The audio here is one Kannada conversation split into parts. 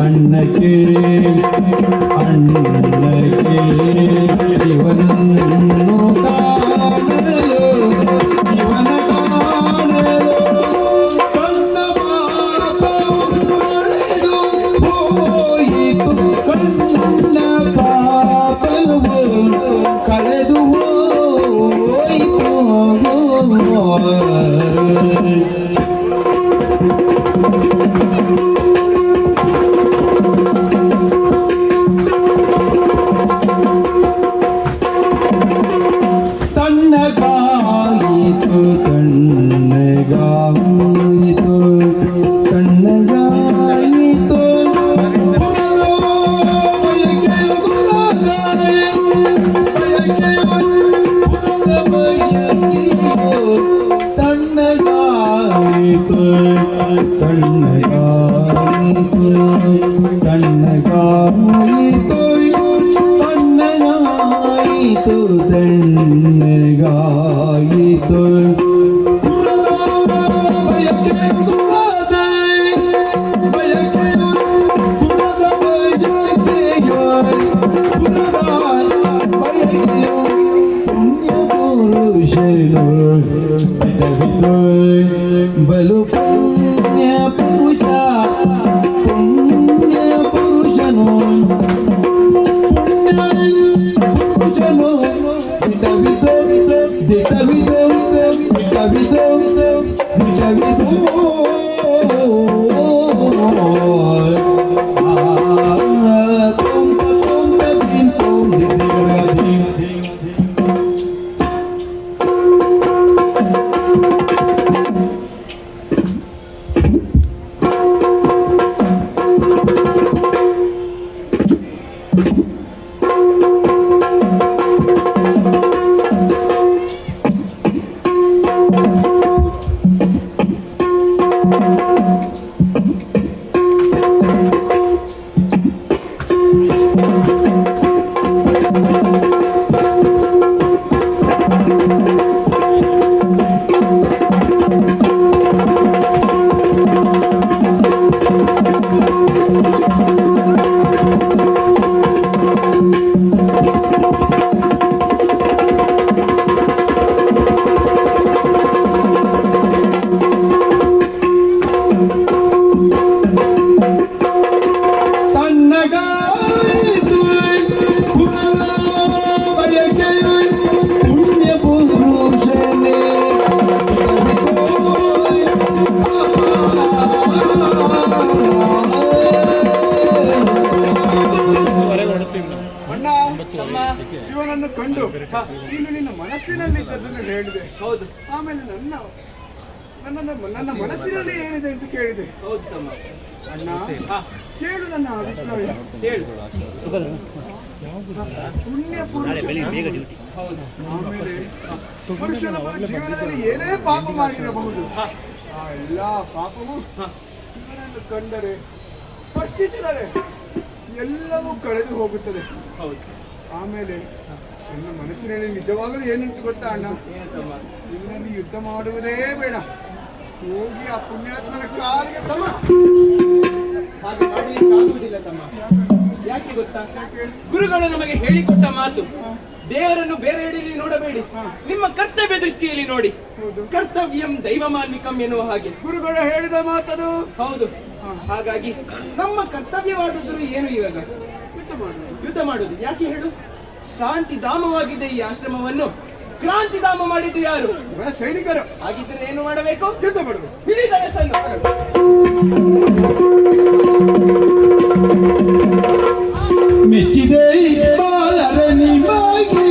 அண்ணகிரே அண்ணகிரே இவன் ಕಳೆದು ಹೋಯಿತು ಪುಣ್ಯ ಪುರುಷ ಹೌದು ಆಮೇಲೆ ಪುರುಷನೊಬ್ಬನ ಜೀವನದಲ್ಲಿ ಏನೇ ಪಾಪ ಮಾಡಿರಬಹುದು. ಆ ಎಲ್ಲಾ ಪಾಪವು ಕಂಡರೆ ಸ್ಪರ್ಶಿಸಿದರೆ ಎಲ್ಲವೂ ಕಳೆದು ಹೋಗುತ್ತದೆ. ಹೌದು. ಆಮೇಲೆ ನನ್ನ ಮನಸ್ಸಿನಲ್ಲಿ ನಿಜವಾಗಲೂ ಏನುಂಟು ಗೊತ್ತಾ ಅಣ್ಣ? ಇವನಲ್ಲಿ ಯುದ್ಧ ಮಾಡುವುದೇ ಬೇಡ. ಹೋಗಿ ಆ ಪುಣ್ಯಾತ್ಮನ ಕಾಲಿಗೆ ತಮ್ಮ. ಹಾಗೆ ಮಾಡಿ ತಮ್ಮ. ಯಾಕೆ ಗೊತ್ತಾ? ಗುರುಗಳು ನಮಗೆ ಹೇಳಿಕೊಟ್ಟ ಮಾತು. ದೇವರನ್ನು ಬೇರೆ ಎಡೆಯಲ್ಲಿ ನೋಡಬೇಡಿ. ನಿಮ್ಮ ಕರ್ತವ್ಯ ದೃಷ್ಟಿಯಲ್ಲಿ ನೋಡಿ. ಕರ್ತವ್ಯಂ ದೈವ ದೈವಮಾನ್ವಿಕಂ ಎನ್ನುವ ಹಾಗೆ. ಗುರುಗಳು ಹೇಳಿದ ಮಾತದು. ಹೌದು. ಹಾಗಾಗಿ ನಮ್ಮ ಕರ್ತವ್ಯವಾದುದ್ರು ಏನು ಇವಾಗ? ಯುದ್ಧ ಮಾಡುದು ಯಾಕೆ ಹೇಳು? ಶಾಂತಿ ಧಾಮವಾಗಿದೆ ಈ ಆಶ್ರಮವನ್ನು. ಕ್ರಾಂತಿ ಧಾಮ ಮಾಡಿದ್ದು ಯಾರು? ಸೈನಿಕರು. ಹಾಗಿದ್ರೆ ಏನು ಮಾಡಬೇಕು? ಯುದ್ಧ ಮಾಡುವುದು. Mitidei, balareni, magi.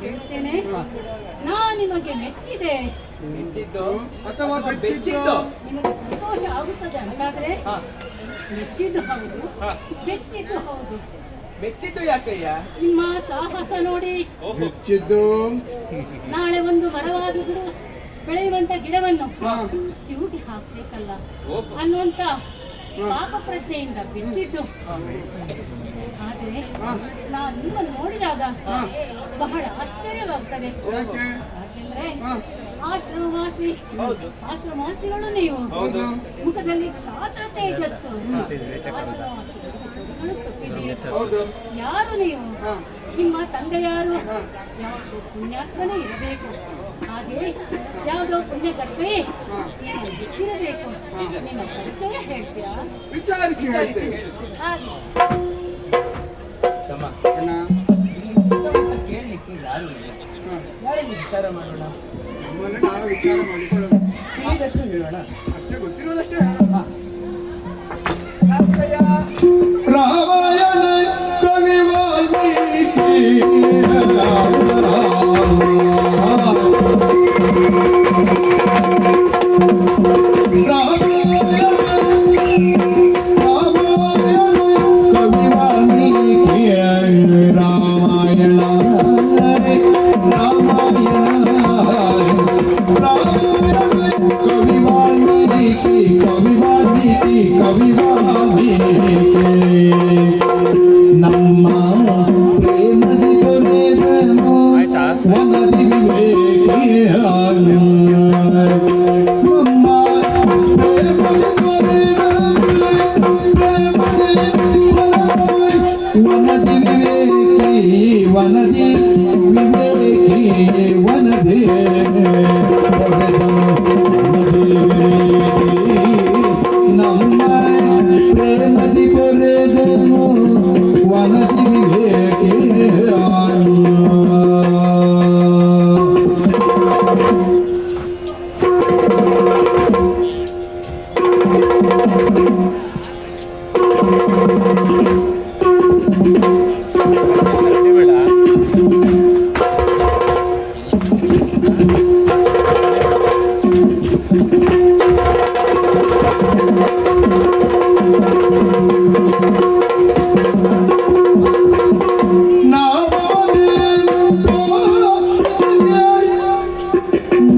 ಕೇಳ್ತೇನೆ. ನಾ ನಿಮಗೆ ಮೆಚ್ಚಿದೆ. ಮೆಚ್ಚಿದ್ದು? ಅಥವಾ ಬೆಚ್ಚಿದ್ದು ನಿಮಗೆ ಸಂತೋಷ ಆಗುತ್ತದೆ ಅಂತಾದ್ರೆ ಹಾ. ಮೆಚ್ಚಿದ್ದು ಹೌದು. ಮೆಚ್ಚಿದ್ದು ಬೆಚ್ಚಿದ್ದು ಹೌದು. ಮೆಚ್ಚಿದ್ದು ಯಾಕಯ್ಯ? ನಿಮ್ಮ ಸಾಹಸ ನೋಡಿ. ಬೆಚ್ಚಿದ್ದು ನಾಳೆ ಒಂದು ಮರವಾದ ಗಿಡ ಬೆಳೆಯುವಂತ ಗಿಡವನ್ನು ಚೂಟಿ ಹಾಕ್ಬೇಕಲ್ಲ. ಅನ್ನುವಂತ ಪಾಪ ಪ್ರಜ್ಞೆಯಿಂದ ಬೆಚ್ಚಿದ್ದು ಆದ್ರೆ ಹಾ. ನಾನು ನಿಮ್ಮನ್ನು ನೋಡಿದಾಗ ಬಹಳ ಆಶ್ಚರ್ಯವಾಗ್ತದೆ. ಯಾಕೆ? ಯಾಕೆಂದ್ರೆ. ಆಶ್ರಮವಾಸಿ. ಆಶ್ರಮವಾಸಿಗಳು ನೀವು. ಮುಖದಲ್ಲಿ ಕ್ಷಾತ್ರ ತೇಜಸ್ಸು. ಯಾರು ನೀವು? ನಿಮ್ಮ ತಂದೆ ಯಾರು. ಯಾವುದೋ ಪುಣ್ಯಾತ್ಮನೇ ಇರಬೇಕು. ಹಾಗೆ ಯಾವುದೋ ಪುಣ್ಯ ಹಾ. ಇರಬೇಕು. ನಿಮ್ಮ ಪರಿಚಯ ಹೇಳ್ತೀರಾ? ವಿಚಾರಿಸಿ ಹೇಳ್ತೇವೆ ಹಾಗೆ. ಕೇಳಲಿಕ್ಕೆ ಯಾರು. ಯಾರಿಗೆ ವಿಚಾರ ಮಾಡೋಣ ನಮ್ಮನ್ನ ನಾವು ವಿಚಾರ ಮಾಡಿಕೊಳ್ಳೋಣ ಹೇಳೋಣ. ಅಷ್ಟೇ ಗೊತ್ತಿರೋದಷ್ಟೇ. ರಾಮಾಯಣ ಕವಿ ವಾಲ್ಮೀಕಿ ಕವಿ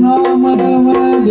నామరమదేనుంటో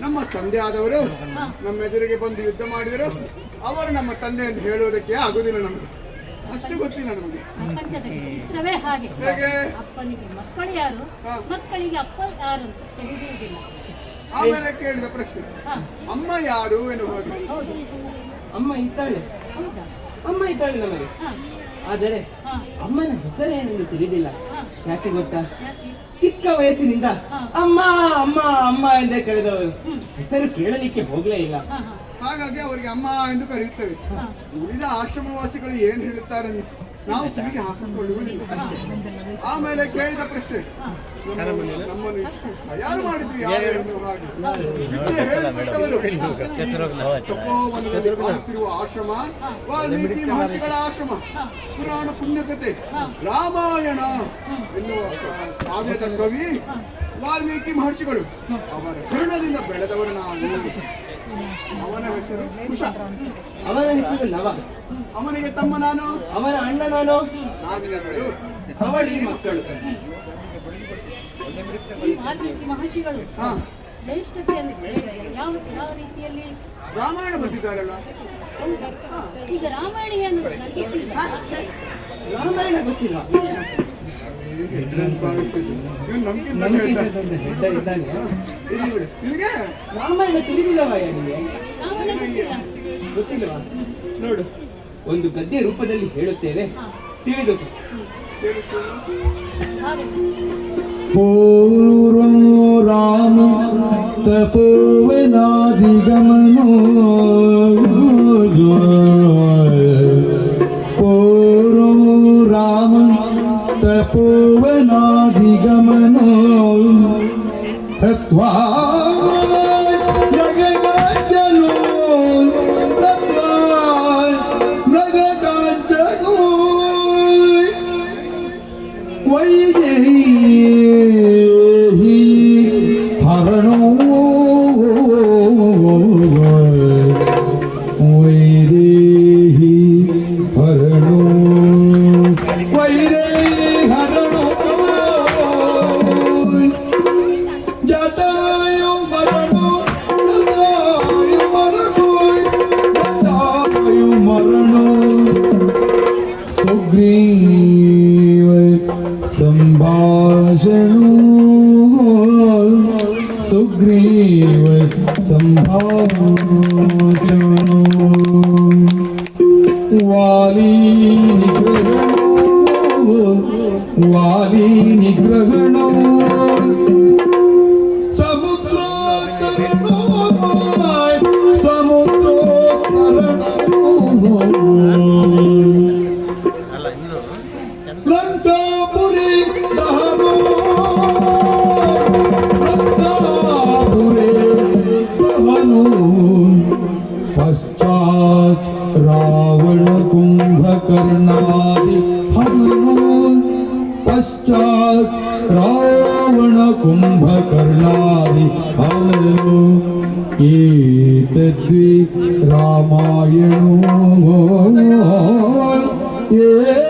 ನಮ್ಮ ತಂದೆ ಆದವರು ನಮ್ಮ ಎದುರಿಗೆ ಬಂದು ಯುದ್ಧ ಮಾಡಿದರು. ಅವರು ನಮ್ಮ ತಂದೆ ಅಂತ ಹೇಳುವುದಕ್ಕೆ ಆಗುದಿಲ್ಲ ನಮಗೆ. ಅಷ್ಟು ಗೊತ್ತಿಲ್ಲ ನಮಗೆ. ಪ್ರಪಂಚದ ಚಿತ್ರವೇ ಹಾಗೆ. ಹೇಗೆ? ಅಪ್ಪನಿಗೆ ಮಕ್ಕಳು ಯಾರು? ಮಕ್ಕಳಿಗೆ ಅಪ್ಪ ಯಾರು ಅಂತ ತಿಳಿದಿರುವುದಿಲ್ಲ. ಆಮೇಲೆ ಕೇಳಿದ ಪ್ರಶ್ನೆ. ಹಾ. ಅಮ್ಮ ಯಾರು ಎನ್ನುವ ಹಾಗೆ ಹೌದು. ಅಮ್ಮ ಇದ್ದಾಳೆ. ಹೌದಾ? ಅಮ್ಮ ಇದ್ದಾಳೆ ನಮಗೆ. ಹಾ. ಆದರೆ ಹಾ. ಅಮ್ಮನ ಹೆಸರೇನೆಂದು ತಿಳಿದಿಲ್ಲ. ಹಾ. ಯಾಕೆ ಗೊತ್ತಾ? ಯಾಕೆ? ಚಿಕ್ಕ ವಯಸ್ಸಿನಿಂದ. ಅಮ್ಮ ಅಮ್ಮ ಅಮ್ಮ ಎಂದೇ ಕರೆದವರು. ಹೆಸರು ಕೇಳಲಿಕ್ಕೆ ಹೋಗ್ಲೇ ಇಲ್ಲ. ಹಾಗಾಗಿ ಅವರಿಗೆ ಅಮ್ಮ ಎಂದು ಕರೆಯುತ್ತೇವೆ. ಉಳಿದ ಆಶ್ರಮವಾಸಿಗಳು ಏನ್ ಹೇಳುತ್ತಾರೆ ಅಂತ ನಾವು ಕಿವಿಗೆ ಹಾಕಿಕೊಳ್ಳುವುದಿಲ್ಲ. ಅಷ್ಟೇ ಆಮೇಲೆ ಕೇಳಿದ ಪ್ರಶ್ನೆ. ಆಶ್ರಮ ವಾಲ್ಮೀಕಿ ಮಹರ್ಷಿಗಳ ಆಶ್ರಮ ಪುರಾಣ ಪುಣ್ಯಕತೆ ರಾಮಾಯಣ ಎನ್ನುವ ಕಾವ್ಯದ ಕವಿ ವಾಲ್ಮೀಕಿ ಮಹರ್ಷಿಗಳು. ಅವರ ಕರುಣದಿಂದ ಬೆಳೆದವರ ನಾನು ಅವನ ಹೆಸರು ಕುಶ. ಅವನ ಹೆಸರು ನವ ಅವನಿಗೆ ತಮ್ಮ ನಾನು? ಅವನ ಅಣ್ಣ ನಾನು? ನಾವಿನಗಳು ಅವಳಿ ಮಕ್ಕಳು. ವಾಲ್ಮೀಕಿ ಮಹರ್ಷಿಗಳು ಯಾವ ಯಾವ ರೀತಿಯಲ್ಲಿ? ರಾಮಾಯಣ ಬಂದಿದ್ದಾರಲ್ಲ. ಹೌದಾ? ಈಗ ರಾಮಾಯಣ ಏನು. ರಾಮಾಯಣ ಗೊತ್ತಿಲ್ಲ. ರಾಮಾಯಣ ನಿಮಗೆ ರಾಮಾಯಣ ಗೊತ್ತಿಲ್ಲವಾ ನೋಡು ಒಂದು ಗದ್ಯ ರೂಪದಲ್ಲಿ ಹೇಳುತ್ತೇವೆ. ತಿಳಿದು पूर्वं राम तपोवनादिगमनो पूर्वं राम तपोवनादिगमनो हत्वा नगराज्यनो Ramayana, Ramayana, Ramayana, Ramayana,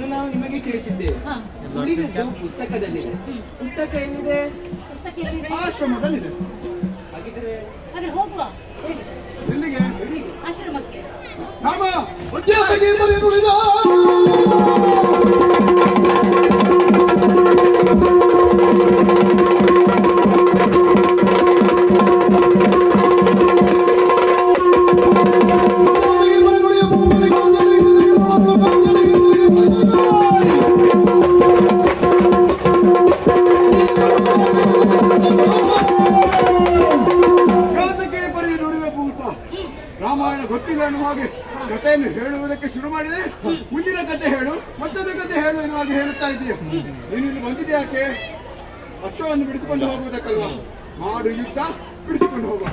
ಅದನ್ನು ನಾವು ನಿಮಗೆ ತಿಳಿಸಿದ್ದೇವೆ. ಪುಸ್ತಕದಲ್ಲಿ ಪುಸ್ತಕ ಏನಿದೆ ಆಶ್ರಮದಲ್ಲಿದೆ. ಹಾಗಿದ್ರೆ ಹೋಗುವ. ಆಶ್ರಮಕ್ಕೆ. ರಾಮ ಕಥೆಯನ್ನು ಹೇಳುವುದಕ್ಕೆ ಶುರು ಮಾಡಿದ್ರೆ ಮುಂದಿನ ಕಥೆ ಹೇಳು, ಮತ್ತೊಂದ ಕಥೆ ಹೇಳು ಎನ್ನುವಾಗಿ ಹೇಳುತ್ತಾ ಇದೆಯಾ ನೀನು ಬಂದಿದೆ ಯಾಕೆ? ಅಶ್ವವನ್ನು ಬಿಡಿಸಿಕೊಂಡು ಹೋಗುವುದಕ್ಕಲ್ವಾ? ಮಾಡು ಯುದ್ಧ, ಬಿಡಿಸಿಕೊಂಡು ಹೋಗುವ.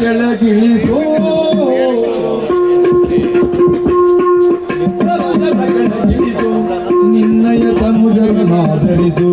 ಕೆಳಗಿಳಿದು ನಿನ್ನಯ ಸಮುದ್ರ ಮಾದರಿದು.